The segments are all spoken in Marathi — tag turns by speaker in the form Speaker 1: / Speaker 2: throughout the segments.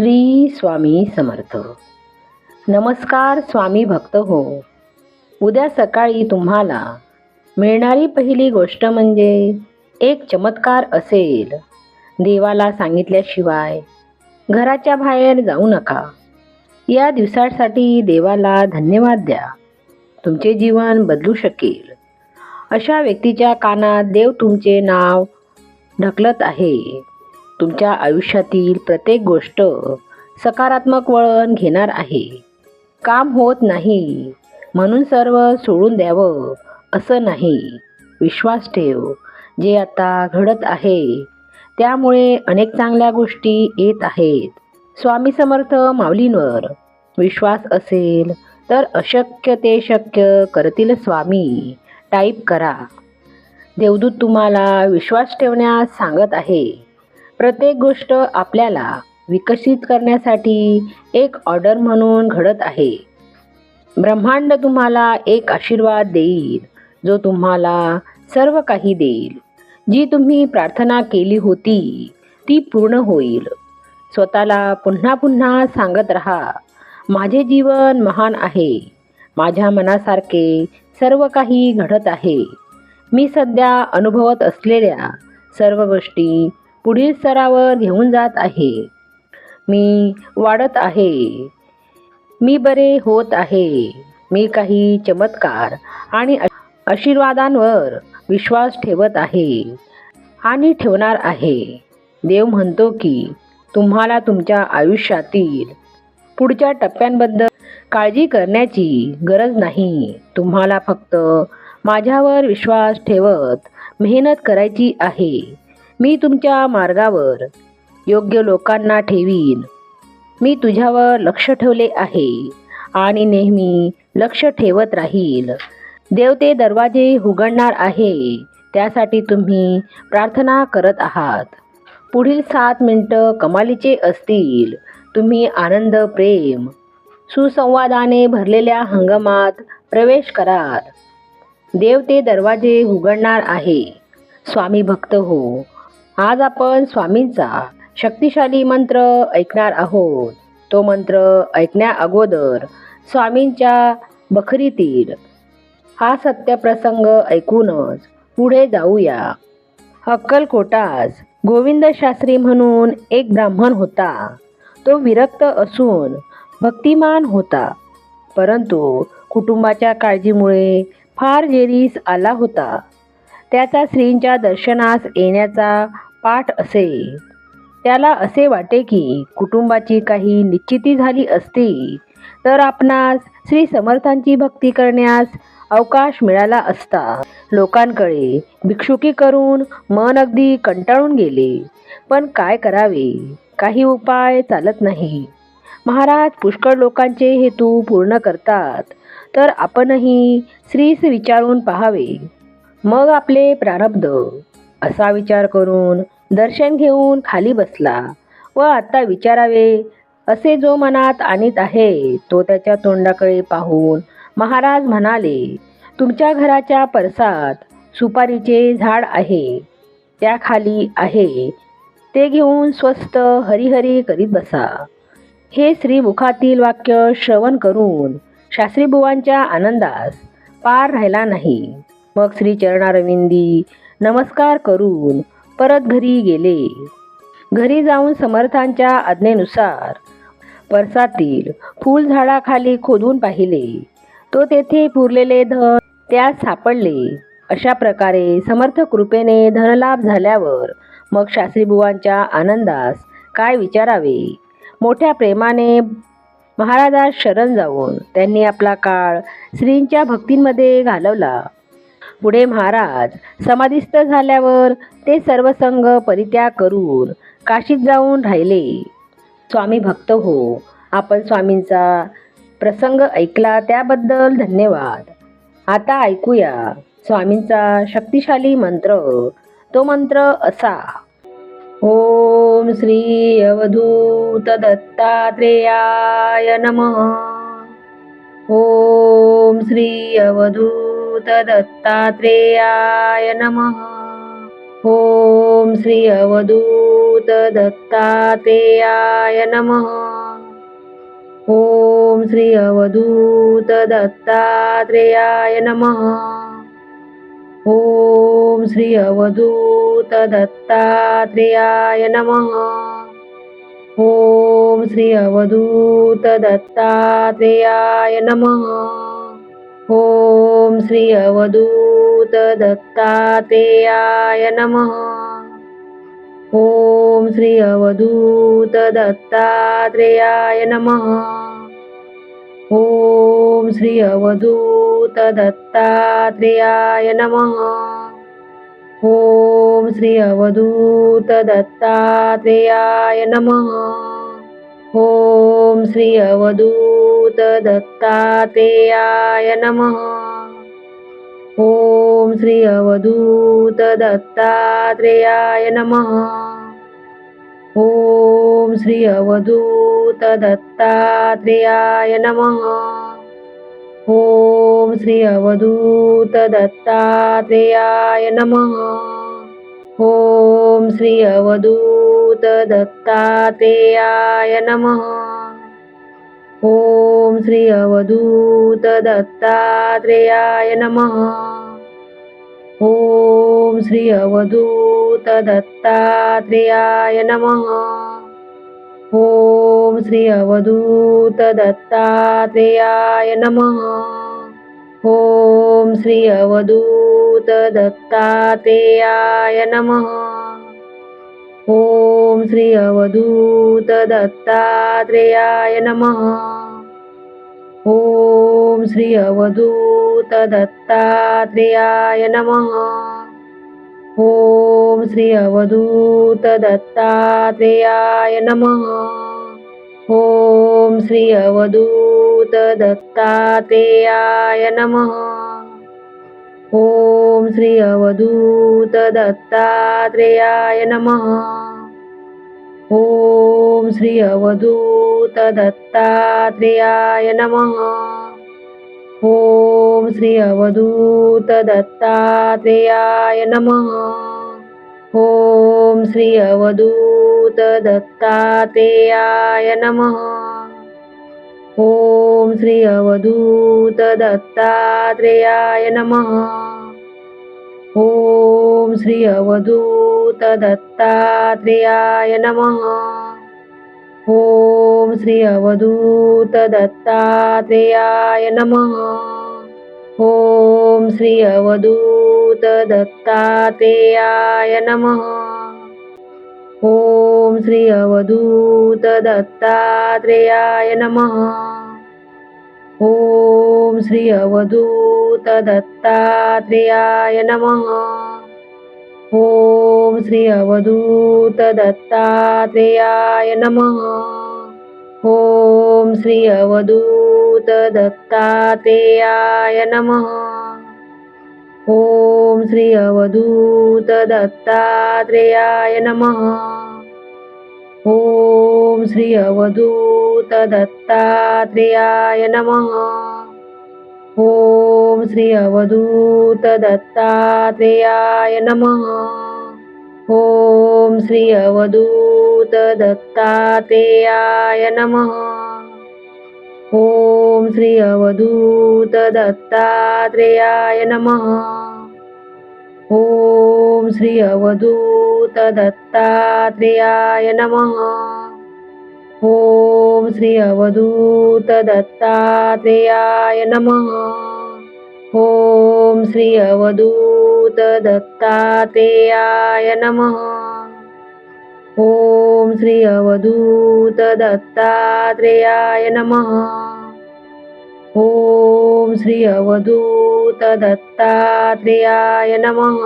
Speaker 1: श्री स्वामी समर्थ. नमस्कार स्वामी भक्त हो. उद्या सकाळी तुम्हाला मिळणारी पहिली गोष्ट म्हणजे एक चमत्कार असेल. देवाला सांगितल्याशिवाय घराच्या बाहेर जाऊ नका. या दिवसासाठी देवाला धन्यवाद द्या. तुमचे जीवन बदलू शकेल. अशा व्यक्तीच्या कानात देव तुमचे नाव ढकलत आहे. तुमच्या आयुष्यातील प्रत्येक गोष्ट सकारात्मक वळण घेणार आहे. काम होत नाही. म्हणून सर्व सोडून द्यावं असं नाही. विश्वास ठेव जे आता घडत आहे त्यामुळे अनेक चांगल्या गोष्टी येत आहेत. स्वामी समर्थ माऊलींवर विश्वास असेल तर अशक्य ते शक्य करतील स्वामी. टाईप करा. देवदूत तुम्हाला विश्वास ठेवण्यास सांगत आहे. प्रत्येक गोष्ट आपल्याला विकसित करण्यासाठी एक ऑर्डर म्हणून घडत आहे. ब्रह्मांड तुम्हाला एक आशीर्वाद देईल जो तुम्हाला सर्व काही देईल. जी तुम्ही प्रार्थना केली होती ती पूर्ण होईल. स्वतःला पुन्हा पुन्हा सांगत राहा माझे जीवन महान आहे. माझ्या मनासारखे सर्व काही घडत आहे. मी सध्या अनुभवत असलेल्या सर्व गोष्टी पुढील स्तरावर घेऊन जात आहे. मी वाढत आहे. मी बरे होत आहे. मी काही चमत्कार आणि आशीर्वादांवर विश्वास ठेवत आहे आणि ठेवणार आहे. देव म्हणतो की तुम्हाला तुमच्या आयुष्यातील पुढच्या टप्प्यांबद्दल काळजी करण्याची गरज नाही. तुम्हाला फक्त माझ्यावर विश्वास ठेवत मेहनत करायची आहे. मी तुमच्या मार्गावर योग्य लोकांना ठेवीन. मी तुझ्यावर लक्ष ठेवले आहे आणि नेहमी लक्ष ठेवत राहील. देव ते दरवाजे उघडणार आहे त्यासाठी तुम्ही प्रार्थना करत आहात. पुढील सात मिनटं कमालीचे असतील. तुम्ही आनंद प्रेम सुसंवादाने भरलेल्या हंगामात प्रवेश कराल. देव ते दरवाजे उघडणार आहे. स्वामी भक्त हो आज आपण स्वामींचा शक्तिशाली मंत्र ऐकणार आहोत. तो मंत्र ऐकण्या अगोदर स्वामींच्या बखरीतील हा सत्यप्रसंग ऐकूनच पुढे जाऊया. अक्कलकोटास गोविंद शास्त्री म्हणून एक ब्राह्मण होता. तो विरक्त असून भक्तिमान होता. परंतु कुटुंबाच्या काळजीमुळे फार जेरीस आला होता. त्याचा श्रींच्या दर्शनास येण्याचा पाठ असे त्याला असे वाटे की कुटुंबाची काही निश्चिती झाली असती तर आपणास श्री समर्थांची भक्ती करण्यास अवकाश मिळाला असता. लोकांकडे भिक्षुकी करून मन अगदी कंटाळून गेले. पण काय करावे? काही उपाय चालत नाही. महाराज पुष्कळ लोकांचे हेतू पूर्ण करतात तर आपणही श्रीस विचारून पाहावे. मग आपले प्रारब्ध असा विचार करून दर्शन घेऊन खाली बसला व आता विचारावे असे जो मनात आणीत आहे तो त्याच्या तोंडाकडे पाहून महाराज म्हणाले तुमच्या घराच्या परसात सुपारीचे झाड आहे त्याखाली आहे. ते घेऊन स्वस्त हरिहरी करीत बसा. हे श्रीमुखातील वाक्य श्रवण करून शास्त्रीबुवांच्या आनंदास पार राहिला नाही. मग श्री चरणारविंदी नमस्कार करून परत घरी गेले. घरी जाऊन समर्थांच्या आज्ञेनुसार परसातील फुलझाडाखाली खोदून पाहिले. तो तेथे पुरलेले धन त्यात सापडले. अशा प्रकारे समर्थ कृपेने धनलाभ झाल्यावर मग शास्त्रीबुवांच्या आनंदास काय विचारावे? मोठ्या प्रेमाने महाराजास शरण जाऊन त्यांनी आपला काळ श्रींच्या भक्तींमध्ये घालवला. पुढे महाराज समाधिस्थ झाल्यावर ते सर्व संघ परित्याग करून काशीत जाऊन राहिले. स्वामी भक्त हो आपण स्वामींचा प्रसंग ऐकला त्याबद्दल धन्यवाद. आता ऐकूया स्वामींचा शक्तिशाली मंत्र. तो मंत्र असा. ओम श्री अवधूत दत्तात्रेयाय नमः. ओम श्री अवधूत दत्तात्रेयाय नमः। ओम श्री अवधूत दत्तात्रेयाय नमः। ओम श्री अवधूत दत्तात्रेयाय नमः। ओम श्री अवधूत दत्तात्रेयाय नमः। ओम श्री अवधूत दत्तात्रेयाय नमः। ॐ श्री अवधूत दत्तातेयाय नमः। ॐ श्री अवधूत दत्तात्रेयाय नमः। ॐ श्री अवधूत दत्तात्रेयाय नमः। ॐ श्री अवधूत दत्तात्रेयाय नमः। ॐ श्री अवधूत दत्तात्रेयाय नमः। ॐ श्री अवधूत दत्तात्रेयाय नमः। ॐ श्री अवधूत दत्तात्रेयाय नमः। ॐ श्री अवधूत दत्तात्रेयाय नमः। ॐ श्री अवधूत दत्तात्रेयाय नमः। ओम श्री अवधूत दत्तात्रेयाय नमः। ओम श्री अवधूत दत्तात्रेयाय नमः। ओम श्री अवधूत दत्तात्रेयाय नमः। ओम श्री अवधूत दत्तात्रेयाय नमः। ओम श्री अवधूत दत्तात्रेयाय नमः। ओम श्री अवधूत दत्तात्रेयाय नमः। ओम श्री अवधूत दत्तात्रेयाय नमः। ओम श्री अवधूत दत्तात्रेयाय नमः। ओम श्री अवधूत दत्तात्रेयाय नमः। ओम श्री अवधूत दत्तात्रेयाय नमः। ओम श्री अवधूत दत्तात्रेयाय नमः। ओम श्री अवधूत दत्तात्रेयाय नमः। ओम श्री अवधूत दत्तात्रेयाय नमः। ओम श्री अवधूत दत्तात्रेयाय नमः। ओम श्री अवधूत दत्तात्रेयाय नमः। ओम श्री अवधूत दत्तात्रेयाय नमः। ओम श्री अवधूत दत्तात्रेयाय नमः। ओम श्री अवधूत दत्तात्रेयाय नमः। ओम श्री अवधूत दत्तात्रेयाय नमः। ओम श्री अवधूत दत्तात्रेयाय नमः। ओम श्री अवधूत दत्तात्रेयाय नमः। ओम श्री अवधूत दत्तात्रेयाय नमः। ओम श्री अवधूत दत्तात्रेयाय नमः। ओम श्री अवधूत दत्तात्रेयाय नमः। ओम श्री अवधूत दत्तात्रेयाय नमः। ॐ श्री अवधूत दत्तात्रेयाय नमः। ॐ श्री अवधूत दत्तात्रेयाय नमः। ॐ श्री अवधूत दत्तात्रेयाय नमः। ॐ श्री अवधूत दत्तात्रेयाय नमः। ॐ श्री अवधूत दत्तात्रेयाय नमः।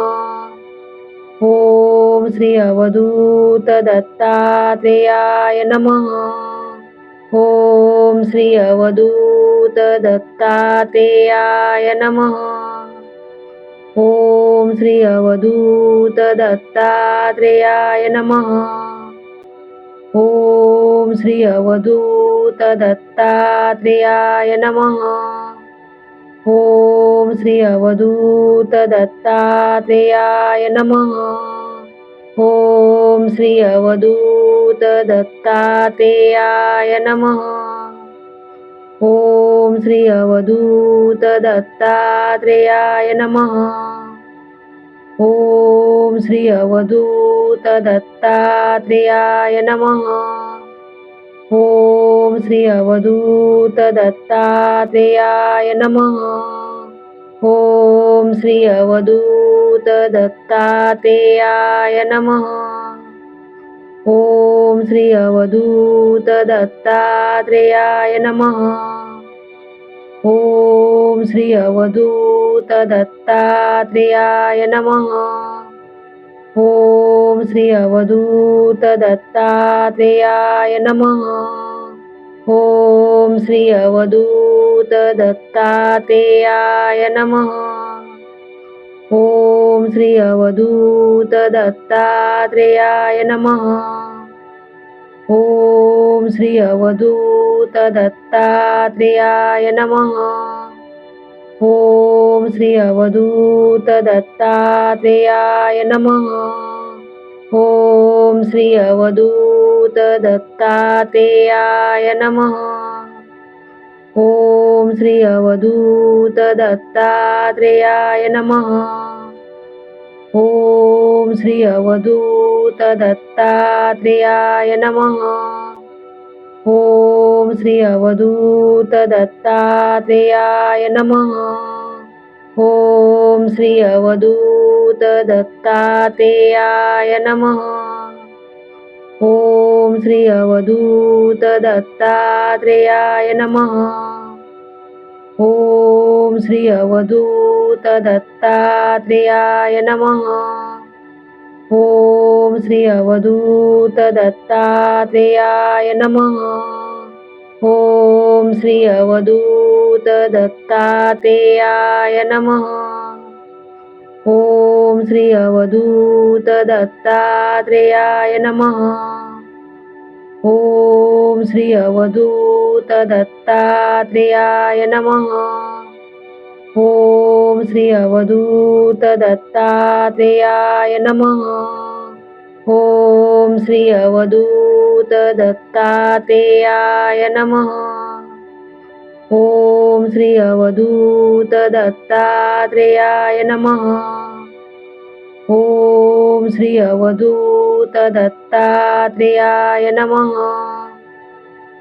Speaker 1: ॐ श्री अवधूत दत्तात्रेयाय नमः। ॐ श्री अवधूत दत्तात्रेयाय नमः। ॐ श्री अवधूत दत्तात्रेयाय नमः। ॐ श्री अवधूत दत्तात्रेयाय नमः। ॐ श्री अवधूत दत्तात्रेयाय नमः। ॐ श्री अवधूत दत्तात्रेयाय नमः। ॐ श्री अवधूत दत्तात्रेयाय नमः। ॐ श्री अवधूत दत्तात्रेयाय नमः। ओम श्री अवधूत दत्तात्रेयाय नमः। ओम श्री अवधूत दत्तात्रेयाय नमः। ओम श्री अवधूत दत्तात्रेयाय नमः। ओम श्री अवधूत दत्तात्रेयाय नमः। ओम श्री अवधूत दत्तात्रेयाय नमः। ओम श्री अवधूत दत्तात्रेयाय नमः। ओम श्री अवधूत दत्तात्रेयाय नमः। ओम श्री अवधूत दत्तात्रेयाय नमः। ओम श्री अवधूत दत्तात्रेयाय नमः। ओम श्री अवधूत दत्तात्रेयाय नमः। ओम श्री अवधूत दत्तात्रेयाय नमः। ओम श्री अवधूत दत्तात्रेयाय नमः। ओम श्री अवधूत दत्तात्रेयाय नमः। ओम श्री अवधूत दत्तात्रेयाय नमः। ओम श्री अवधूत दत्तात्रेयाय नमः। ओम श्री अवधूत दत्तात्रेयाय नमः। ओम श्री अवधूत दत्तात्रेयाय नमः। ओम श्री अवधूत दत्तात्रेयाय नमः। ओम श्री अवधूत दत्तात्रेयाय नमः। ओम श्री अवधूत दत्तात्रेयाय नमः। ओम श्री अवधूत दत्तात्रेयाय नमः। ओम श्री अवधूत दत्तात्रेयाय नमः। ओम श्री अवधूत दत्तात्रेयाय नमः। ओम श्री अवधूत दत्तात्रेयाय नमः।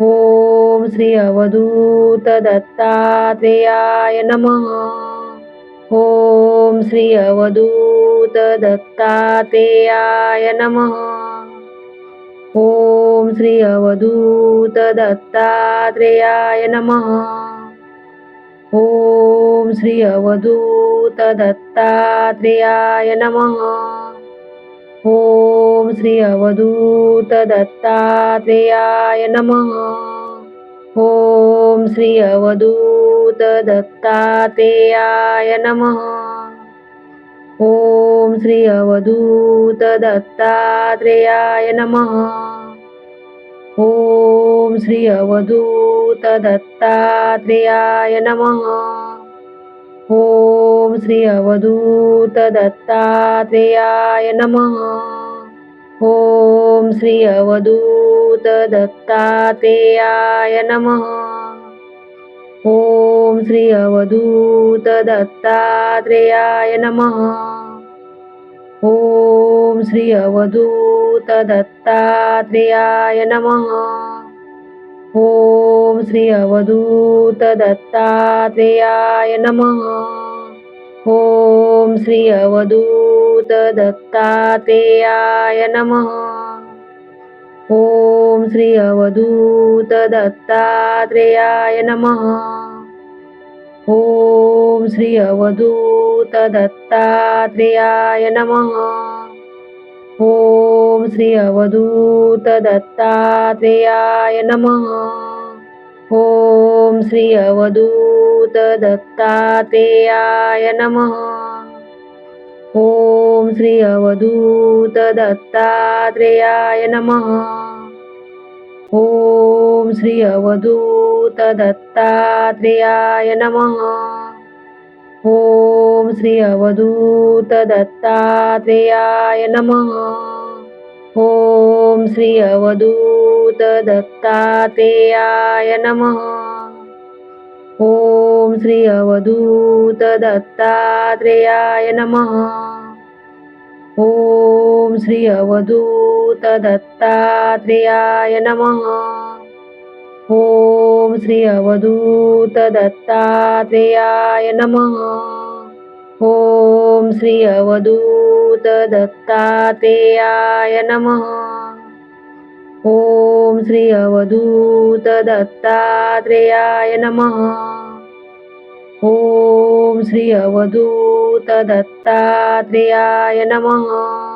Speaker 1: ओम श्री अवधूत दत्तात्रेयाय नमः। ओम श्री अवधूत दत्तात्रेयाय नमः। ओम श्री अवधूत दत्तात्रेयाय नमः। ओम श्री अवधूत दत्तात्रेयाय नमः। ओम श्री अवधूत दत्तात्रेयाय नमः। ओम श्री अवधूत दत्तात्रेयाय नमः। ओम श्री अवधूत दत्तात्रेयाय नमः। ओम श्री अवधूत दत्तात्रेयाय नमः। ओम श्री अवधूत दत्तात्रेयाय नमः। ओम श्री अवधूत दत्तात्रेयाय नमः। ओम श्री अवधूत दत्तात्रेयाय नमः। ओम श्री अवधूत दत्तात्रेयाय नमः। ओम श्री अवधूत दत्तात्रेयाय नमः। ओम श्री अवधूत दत्तात्रेयाय नमः। ओम श्री अवधूत दत्तात्रेयाय नमः। ओम श्री अवधूत दत्तात्रेयाय नमः। ओम श्री अवधूत दत्तात्रेयाय नमः। ओम श्री अवधूत दत्तात्रेयाय नमः। ओम श्री अवधूत दत्तात्रेयाय नमः। ओम श्री अवधूत दत्तात्रेयाय नमः। ओम श्री अवधूत दत्तात्रेयाय नमः। ओम श्री अवधूत दत्तात्रेयाय नमः। ओम श्री अवधूत दत्तात्रेयाय नमः। ओम श्री अवधूत दत्तात्रेयाय नमः। ओम श्री अवधूत दत्तात्रेयाय नमः। ओम श्री अवधूत दत्तात्रेयाय नमः। ओम श्री अवधूत दत्तात्रेयाय नमः। ओम श्री अवधूत दत्तात्रेयाय नमः।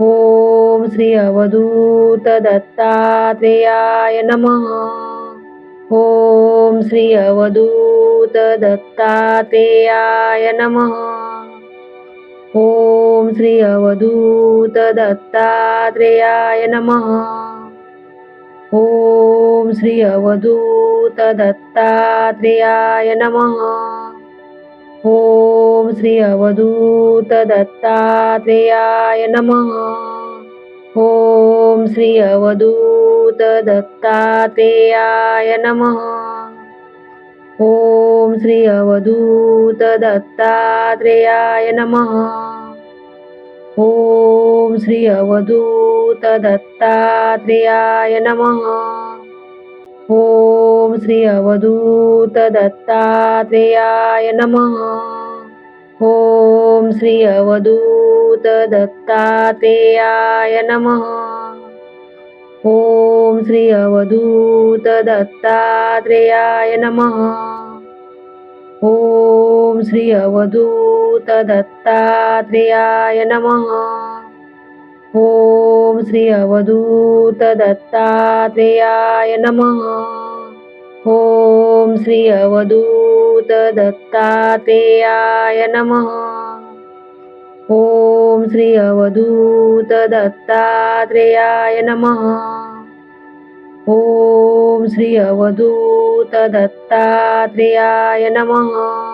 Speaker 1: ओम श्री अवधूत दत्तात्रेयाय नमः। ओम श्री अवधूत दत्तात्रेयाय नमः। ओम श्री अवधूत दत्तात्रेयाय नमः। ओम श्री अवधूत दत्तात्रेयाय नमः। ॐ श्री अवधूत दत्तात्रेयाय नमः। ॐ श्री अवधूत दत्तात्रेयाय नमः। ॐ श्री अवधूत दत्तात्रेयाय नमः। ॐ श्री अवधूत दत्तात्रेयाय नमः। ओम श्री अवधूत दत्तात्रेयाय नमः। ओम श्री अवधूत दत्तात्रेयाय नमः। ओम श्री अवधूत दत्तात्रेयाय नमः। ओम श्री अवधूत दत्तात्रेयाय नमः। ओम श्री अवधूत दत्तात्रेयाय नमः। ओम श्री अवधूत दत्तात्रेयाय नमः। ओम श्री अवधूत दत्तात्रेयाय नमः। ओम श्री अवधूत दत्तात्रेयाय नमः।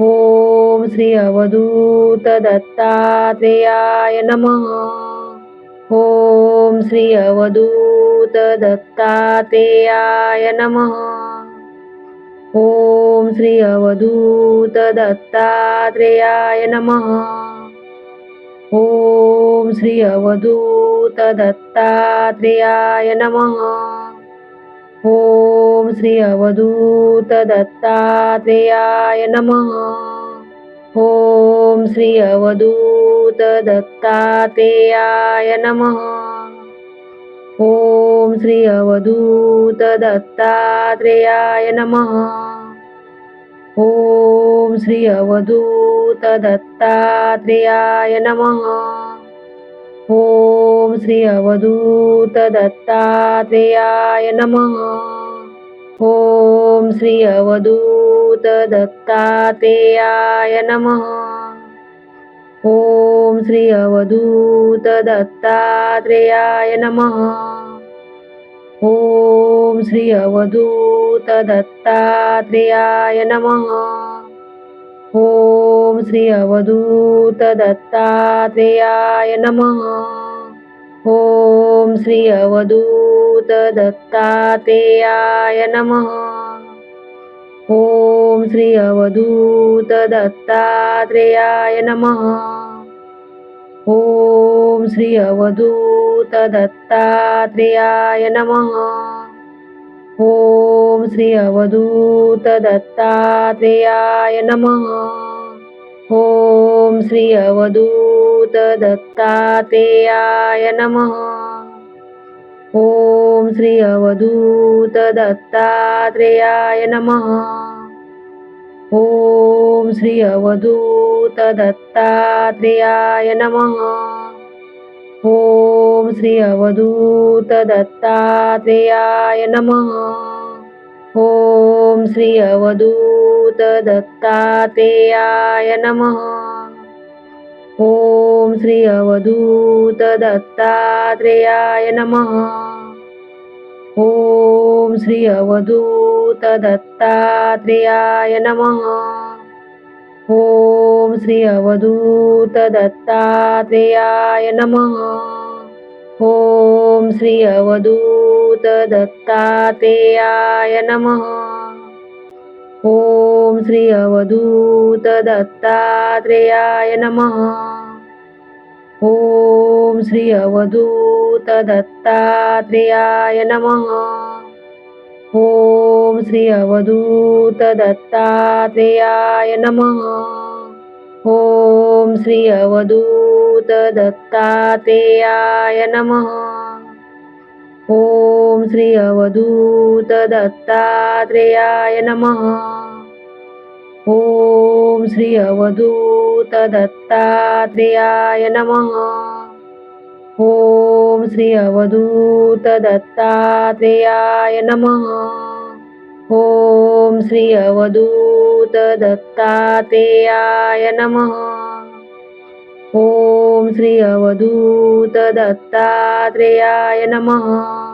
Speaker 1: ओम श्री अवधूत दत्तात्रेयाय नमः। ओम श्री अवधूत दत्तात्रेयाय नमः। ओम श्री अवधूत दत्तात्रेयाय नमः। ओम श्री अवधूत दत्तात्रेयाय नमः। ओम श्री अवधूत दत्तात्रेयाय नमः। ओम श्री अवधूत दत्तात्रेयाय नमः। ओम श्री अवधूत दत्तात्रेयाय नमः। ओम श्री अवधूत दत्तात्रेयाय नमः। ओम श्री अवधूत दत्तात्रेयाय नमः। ओम श्री अवधूत दत्तात्रेयाय नमः। ओम श्री अवधूत दत्तात्रेयाय नमः। ओम श्री अवधूत दत्तात्रेयाय नमः। ओम श्री अवधूत दत्तात्रेयाय नमः। ओम श्री अवधूत दत्तात्रेयाय नमः। ओम श्री अवधूत दत्तात्रेयाय नमः। ओम श्री अवधूत दत्तात्रेयाय नमः। ओम श्री अवधूत दत्तात्रेयाय नमः। ओम श्री अवधूत दत्तात्रेयाय नमः। ओम श्री अवधूत दत्तात्रेयाय नमः। ओम श्री अवधूत दत्तात्रेयाय नमः। ओम श्री अवधूत दत्तात्रेयाय नमः। ओम श्री अवधूत दत्तात्रेयाय नमः। ओम श्री अवधूत दत्तात्रेयाय नमः। ओम श्री अवधूत दत्तात्रेयाय नमः। ओम श्री अवधूत दत्तात्रेयाय नमः। ओम श्री अवधूत दत्तात्रेयाय नमः। ओम श्री अवधूत दत्तात्रेयाय नमः। ओम श्री अवधूत दत्तात्रेयाय नमः। ओम श्री अवधूत दत्तात्रेयाय नमः। ओम श्री अवधूत दत्तात्रेयाय नमः। ओम श्री अवधूत दत्तात्रेयाय नमः। ओम श्री अवधूत दत्तात्रेयाय नमः। ओम श्री अवधूत दत्तात्रेयाय नमः। ओम श्री अवधूत दत्तात्रेयाय नमः। ओम श्री अवधूत दत्तात्रेयाय नमः।